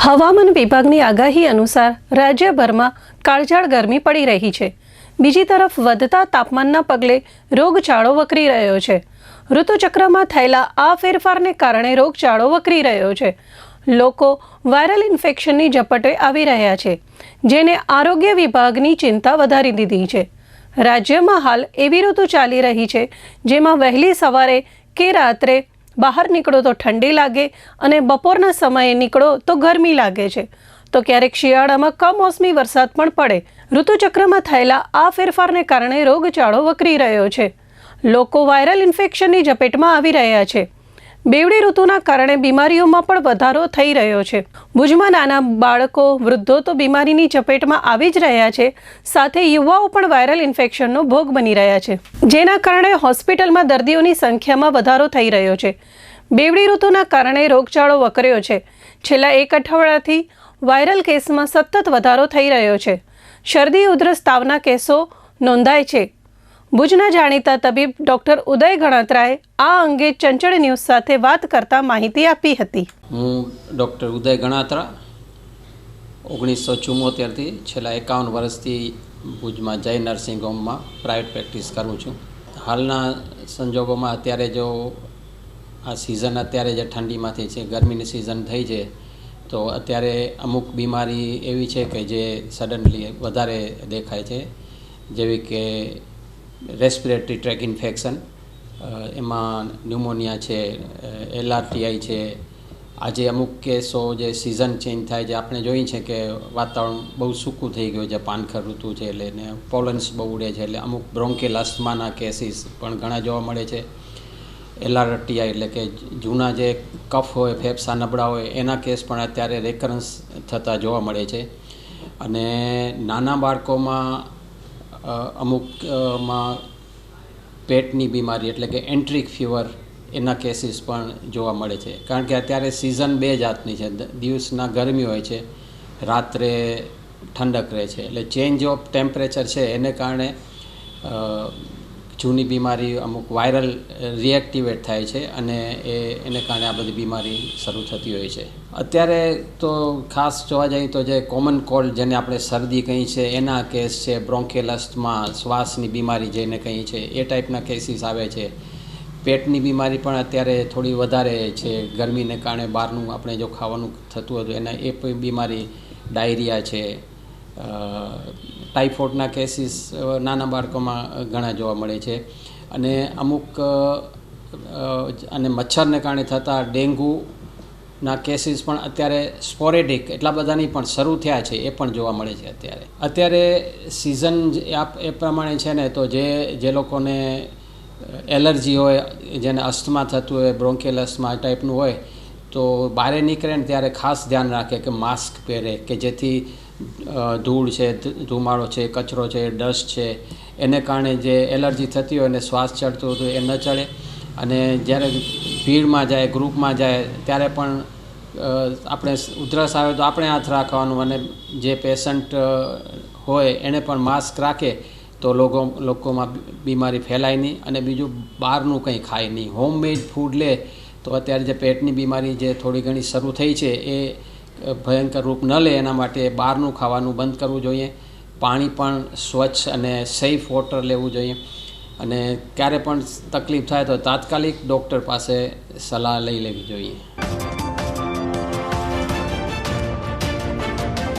હવામાન વિભાગની આગાહી અનુસાર રાજ્યભરમાં કાળઝાળ ગરમી પડી રહી છે. બીજી તરફ વધતા તાપમાનના પગલે રોગચાળો વકરી રહ્યો છે. ઋતુચક્રમાં થયેલા આ ફેરફારને કારણે રોગચાળો વકરી રહ્યો છે. લોકો વાયરલ ઇન્ફેક્શનની ઝપટે આવી રહ્યા છે, જેને આરોગ્ય વિભાગની ચિંતા વધારી દીધી છે. રાજ્યમાં હાલ એવી ઋતુ ચાલી રહી છે, જેમાં વહેલી સવારે કે રાત્રે બહાર નીકળો તો ઠંડી લાગે અને બપોરના સમયે નીકળો તો ગરમી લાગે છે. તો ક્યારેક શિયાળામાં કમોસમી વરસાદ પણ પડે. ઋતુચક્રમાં થયેલા આ ફેરફારને કારણે રોગચાળો વકરી રહ્યો છે. લોકો વાયરલ ઇન્ફેક્શનની ઝપેટમાં આવી રહ્યા છે. બેવડી ઋતુના કારણે બીમારીઓમાં પણ વધારો થઈ રહ્યો છે. ભુજમાં નાના બાળકો, વૃદ્ધો તો બીમારીની ચપેટમાં આવી જ રહ્યા છે. સાથે યુવાઓ પણ વાયરલ ઇન્ફેક્શનનો ભોગ બની રહ્યા છે. જેના કારણે હોસ્પિટલમાં દર્દીઓની સંખ્યામાં વધારો થઈ રહ્યો છે. બેવડી ઋતુના કારણે રોગચાળો વકર્યો છે. છેલ્લા એક અઠવાડિયાથી વાયરલ કેસમાં સતત વધારો થઈ રહ્યો છે. શરદી ઉધરસ તાવના કેસો નોંધાય છે. ભુજના જાણીતા તબીબ ડોક્ટર ઉદય ગણાત્રાએ આ અંગે ચંચળ ન્યૂઝ સાથે વાત કરતા માહિતી આપી હતી. હું ડૉક્ટર ઉદય ગણાત્રા, ઓગણીસો ચુમ્મોતેરથી છેલ્લા એકાવન વર્ષથી ભુજમાં જય નર્સિંગ હોમમાં પ્રાઇવેટ પ્રેક્ટિસ કરું છું. હાલના સંજોગોમાં અત્યારે જો આ સિઝન અત્યારે જે ઠંડીમાંથી છે, ગરમીની સિઝન થઈ છે, તો અત્યારે અમુક બીમારી એવી છે કે જે સડનલી વધારે દેખાય છે. જેવી કે રેસ્પિરેટરી ટ્રેક ઇન્ફેક્શન એમાં ન્યુમોનિયા છે એલઆરટીઆઈ છે. આજે અમુક કેસો જે સિઝન ચેન્જ થાય છે, આપણે જોઈએ છે કે વાતાવરણ બહુ સૂકું થઈ ગયું છે, પાનખર ઋતુ છે એટલે ને પોલન્સ બહુ ઉડે છે એટલે અમુક બ્રોન્કેલ અસ્થમાના કેસીસ પણ ઘણા જોવા મળે છે. એલઆરટીઆઈ એટલે કે જૂના જે કફ હોય, ફેફસા નબળા હોય, એના કેસ પણ અત્યારે રેકરન્સ થતા જોવા મળે છે. અને નાના બાળકોમાં અમુકમાં પેટની બીમારી એટલે કે એન્ટ્રિક ફીવર એના કેસીસ પણ જોવા મળે છે. કારણ કે અત્યારે સિઝન બે જાતની છે. દિવસના ગરમી હોય છે, રાત્રે ઠંડક રહે છે. એટલે ચેન્જ ઓફ ટેમ્પરેચર છે. એને કારણે જૂની બીમારી અમુક વાયરલ રિએક્ટિવેટ થાય છે અને એ, એને કારણે આ બધી બીમારી શરૂ થતી હોય છે. અત્યારે તો ખાસ જોવા જઈએ તો જે કોમન કોલ્ડ જેને આપણે શરદી કહી છે એના કેસ છે બ્રોન્કેલસ્ટમાં શ્વાસની બીમારી જેને કહી છે એ ટાઈપના કેસીસ આવે છે. પેટની બીમારી પણ અત્યારે થોડી વધારે છે. ગરમીને કારણે બહારનું આપણે જો ખાવાનું થતું હતું એના, એ બીમારી, ડાયરિયા છે. ટાઇફોઇડના કેસીસ નાના બાળકોમાં ઘણા જોવા મળે છે. અને અમુક અને મચ્છરને કારણે થતા ડેન્ગુના કેસીસ પણ અત્યારે સ્પોરેડિક, એટલા બધા નહીં, પણ શરૂ થયા છે, એ પણ જોવા મળે છે અત્યારે. અત્યારે સિઝન એ પ્રમાણે છે ને, તો જે જે લોકોને એલર્જી હોય, જેને અસ્થમા થતું હોય, બ્રોન્કેલ અસ્થમા ટાઈપનું હોય તો બહાર નીકળે ને ત્યારે ખાસ ધ્યાન રાખે કે માસ્ક પહેરે, કે જેથી ધૂળ છે ધુમાડો છે, કચરો છે, ડસ્ટ છે, એને કારણે જે એલર્જી થતી હોય અને શ્વાસ ચડતો હોય એ ન ચડે. અને જ્યારે ભીડમાં જાય, ગ્રુપમાં જાય, ત્યારે પણ આપણે ઉધરસ આવે તો આપણે હાથ રાખવાનું અને જે પેશન્ટ હોય એને પણ માસ્ક રાખે તો લોકો લોકોમાં બીમારી ફેલાય નહીં અને બીજું બહારનું કંઈ ખાય નહીં. હોમમેડ ફૂડ લે તો અત્યારે જે પેટની બીમારી જે થોડી ઘણી શરૂ થઈ છે, એ ભયંકર રૂપ ન લે એના માટે બહારનું ખાવાનું બંધ કરવું જોઈએ. પાણી પણ સ્વચ્છ અને સેફ વોટર લેવું જોઈએ. અને ક્યારે પણ તકલીફ થાય તો તાત્કાલિક ડૉક્ટર પાસે સલાહ લઈ લેવી જોઈએ.